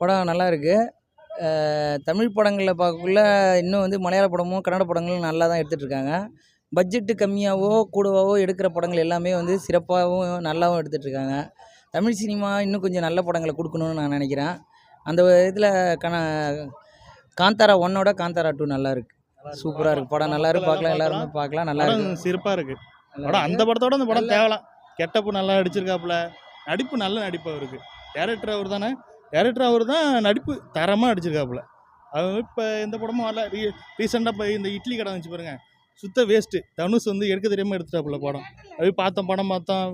படம் நல்லா இருக்கு அஹ் தமிழ் படங்களில் பார்க்கக்குள்ள இன்னும் வந்து மலையாள படமும் கன்னட படங்களும் நல்லா தான் எடுத்துகிட்டு இருக்காங்க. பட்ஜெட்டு கம்மியாகவோ கூடவோ எடுக்கிற படங்கள் எல்லாமே வந்து சிறப்பாகவும் நல்லாவும் எடுத்துகிட்டு இருக்காங்க. தமிழ் சினிமா இன்னும் கொஞ்சம் நல்ல படங்களை கொடுக்கணும்னு நான் நினைக்கிறேன். அந்த இதில் கன காந்தாரா ஒன்னோட காந்தாரா டூ நல்லா இருக்கு சூப்பராக இருக்கு. படம் நல்லா இருக்கு. பார்க்கலாம். எல்லாருமே பார்க்கலாம். நல்லா இருக்கு. சிறப்பாக இருக்கு. நல்லா படம் அந்த. படத்தோட அந்த படம் தேவலாம். கெட்டப்பு நல்லா நடிச்சிருக்காப்புல. நடிப்பு நல்ல நடிப்பு அவருக்கு. டேரக்டர் அவர் தானே டேரக்டர் அவர் தான் நடிப்பு தரமாக நடிச்சிருக்காப்புல. அவர் இப்போ இந்த படமும் வரல. ரீ ரீசெண்டாக இப்போ இந்த இட்லி கடை வந்துச்சு பாருங்க. சுத்த வேஸ்ட்டு தனுஷ் வந்து எடுக்க தெரியாமல் எடுத்துட்டாப்புல படம். அது பார்த்தோம் படம் பார்த்தோம்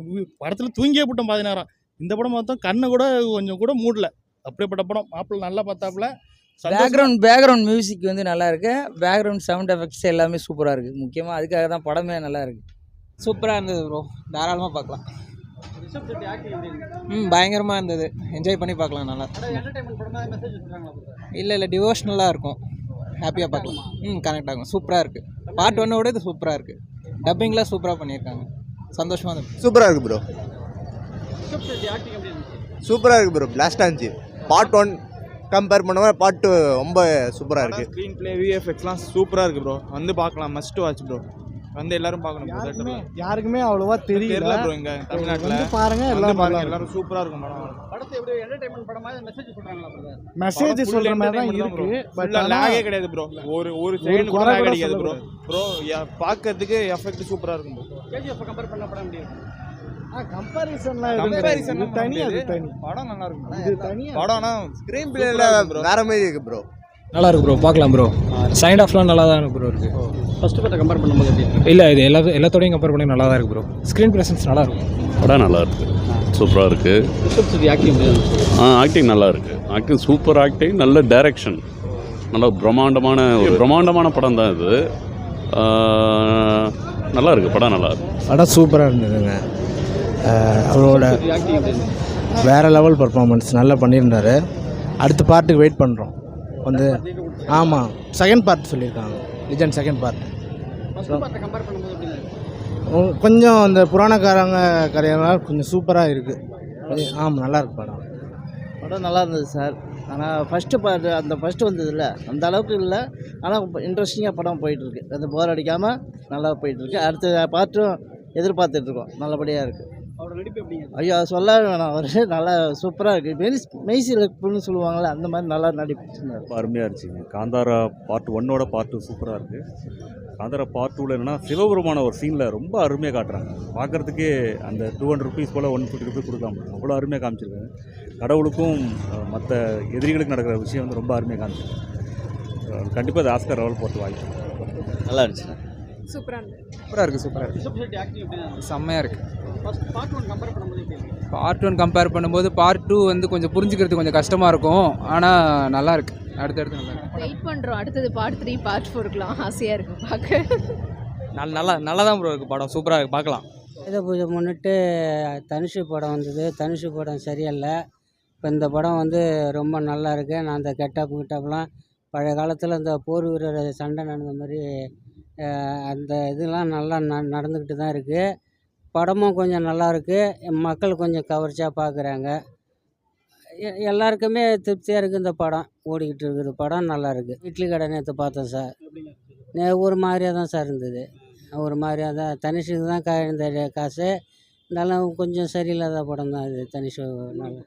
படத்தில் தூங்கியே போட்டோம் பாதி நேரம் இந்த படம் பார்த்தோம் கண்ணை கூட கொஞ்சம் கூட மூடல. அப்படியேப்பட்ட படம். மாப்பிள்ளை நல்லா பார்த்தாப்புல. பேக்ரவுண்ட் பேக்ரவுண்ட் மியூசிக் வந்து நல்லா இருக்கு. பேக்ரவுண்ட் சவுண்ட் எஃபெக்ட்ஸ் எல்லாமே சூப்பராக இருக்கு. முக்கியமாக அதுக்காக தான் படமே நல்லா இருக்கு. சூப்பராக இருந்தது ப்ரோ தாராளமாக பார்க்கலாம். ம் பயங்கரமாக இருந்தது. என்ஜாய் பண்ணி பார்க்கலாம் நல்லா. இல்லை இல்லை டிவோஷ்னலாக இருக்கும். ஹாப்பியாக பார்க்கலாம். ம் கனெக்ட் ஆகும். சூப்பராக இருக்குது பார்ட் ஒன்னை விட இது சூப்பராக இருக்குது டப்பிங்லாம் சூப்பராக பண்ணியிருக்காங்க. சந்தோஷமாக இருந்தது. சூப்பராக இருக்கு ப்ரோ சூப்பராக இருக்கு ப்ரோ பிளாஸ்டாக இருந்துச்சு பார்ட் ஒன் கம்பேர் பண்ணும்போது பார்ட் டூ ரொம்ப சூப்பராக இருக்கு. ஸ்க்ரீன் ப்ளே விஎஃப்எக்ஸ்லாம் சூப்பராக இருக்கு ப்ரோ வந்து பார்க்கலாம். மஸ்ட் வாட்ச் ப்ரோ வந்து எல்லாரும் பார்க்கணும் ல. யாருக்குமே அவ்வளோவா தெரியல தெரியல. ப்ரோ இங்க தமிழ்நாட்டில். வந்து பாருங்க எல்லாம் பாருங்க எல்லாரும் சூப்பராக இருக்கும் படம். மெசேஜ் சொல்ற மாதிரி தான் இருக்கு. பட் லேகே கிடையாது ப்ரோ ஒரு ஒரு செகண்ட் கூட குறை lag கூட அடிக்காது ப்ரோ. ப்ரோ பார்க்கறதுக்கு எஃபெக்ட் சூப்பராக இருக்கும் ப்ரோ கம்பேரிசன் இது தனி அது தனி. படம் நல்லா இருக்கும் இது தனியா. படம் ஆனால் ஸ்க்ரீன் பிளேல வேற மாதிரி இருக்கு ப்ரோ நல்லா இருக்கு ப்ரோ பார்க்கலாம் ப்ரோ சைண்ட் ஆஃப்லாம் நல்லா தான் ப்ரோ இருக்கு. ஃபஸ்ட்டு படத்தை கம்பேர் பண்ணும்போது எப்படி இல்லை இது எல்லா எல்லாத்தோடையும் கம்பேர் பண்ணி நல்லா தான் இருக்கு ப்ரோ ஸ்க்ரீன் ப்ரெசன்ஸ் நல்லா இருக்கும் படம் நல்லா இருக்கு. சூப்பராக இருக்கு? ஆக்டிங் ஆ ஆக்டிங் நல்லா இருக்கு ஆக்டிங் சூப்பர் ஆக்டிங் நல்ல டைரக்ஷன் நல்ல பிரம்மாண்டமான ஒரு பிரம்மாண்டமான படம் தான் இது. நல்லா இருக்கு படம் நல்லா இருக்கு படம் சூப்பராக இருந்ததுங்க. அவரோட வேற லெவல் பர்ஃபார்மன்ஸ் நல்லா பண்ணியிருந்தாரு. அடுத்த பார்ட்டுக்கு வெயிட் பண்ணுறோம் வந்து ஆமாம் செகண்ட் பார்ட் சொல்லியிருக்காங்க. லிஜன் செகண்ட் பார்ட் கொஞ்சம் அந்த புராணக்காரங்க கரையெல்லாம் கொஞ்சம் சூப்பராக இருக்குது ஆமாம் நல்லா இருக்கு படம். படம் நல்லா இருந்தது சார் ஆனால் ஃபஸ்ட்டு பார்ட் அந்த ஃபஸ்ட்டு வந்ததுல்ல. அந்த அளவுக்கு இல்லை. ஆனால் இன்ட்ரெஸ்டிங்காக படம் போயிட்டுருக்கு அந்த போர் அடிக்காமல் நல்லா போயிட்டுருக்கு அடுத்த பார்ட்டும் எதிர்பார்த்துட்ருக்கோம் நல்லபடியாக இருக்குது ஐயோ அது சொல்ல வேணாம். அவர் நல்லா சூப்பராக இருக்குது மெய் மெய்சிலப்புன்னு சொல்லுவாங்கள்ல அந்த மாதிரி நல்லா நடிப்பிச்சிருந்தார் ரொம்ப அருமையாக இருந்துச்சுங்க காந்தாரா பார்ட் ஒன்னோட பார்ட் டூ சூப்பராக இருக்குது காந்தாரா பார்ட் டூவில் என்னென்னா சிவபெருமான ஒரு சீனில் ரொம்ப அருமையாக காட்டுறாங்க. பார்க்குறதுக்கே அந்த டூ ஹண்ட்ரட் ருபீஸ் போல் ஒன் ஃபிஃப்டி ருபீஸ் கொடுக்காம அவ்வளோ அருமையாக காமிச்சிருக்காங்க. கடவுளுக்கும் மற்ற எதிரிகளுக்கு நடக்கிற விஷயம் வந்து ரொம்ப அருமையாக காமிச்சிருக்காங்க கண்டிப்பாக அது ஆஸ்கர் லெவல் போட்டு வாய்ப்பு. நல்லா இருந்துச்சு. சூப்பராக இருந்தது. சூப்பராக இருக்குது சூப்பராக இருக்குது செம்மையாக இருக்குது பார்ட் ஒன் கம்பேர் பண்ணும்போது பார்ட் டூ வந்து கொஞ்சம் புரிஞ்சுக்கிறது கொஞ்சம் கஷ்டமாக இருக்கும். ஆனால் நல்லா இருக்கு. அடுத்தடுத்து நல்லா இருக்கு. வெயிட் பண்ணுறோம் அடுத்தது பார்ட் த்ரீ பார்ட் ஃபோருக்குலாம் ஆசையாக இருக்குது பார்க்க. நல்லா நல்லா தான் ப்ரோ இருக்குது படம். சூப்பராக இருக்குது பார்க்கலாம். இதை பூஜை முன்னிட்டு தனுஷு படம் வந்தது. தனுஷு படம் சரியில்லை. இப்போ இந்த படம் வந்து ரொம்ப நல்லா இருக்கு. நான் அந்த கெட்டப் கிட்டப்லாம் பழைய காலத்தில் இந்த போர் வீரர் சண்டை நடந்த மாதிரி அந்த இதெல்லாம் நல்லா ந நடந்துக்கிட்டு தான் இருக்குது படமும் கொஞ்சம் நல்லா இருக்குது மக்கள் கொஞ்சம் கவர்ச்சியாக பார்க்குறாங்க எ- எல்லாருக்குமே திருப்தியாக இருக்குது இந்த படம். ஓடிக்கிட்டு இருக்குது. படம் நல்லா இருக்குது இட்லி கடை நேற்று பார்த்தோம் சார். நே- ஒரு மாதிரியாக தான் சார் இருந்தது. ஒரு மாதிரியாக தான். தனிஷுக்கு தான் கா இந்த காசு. இருந்தாலும் கொஞ்சம் சரியில்லாத படம் தான் இது. தனிஷு நல்லா.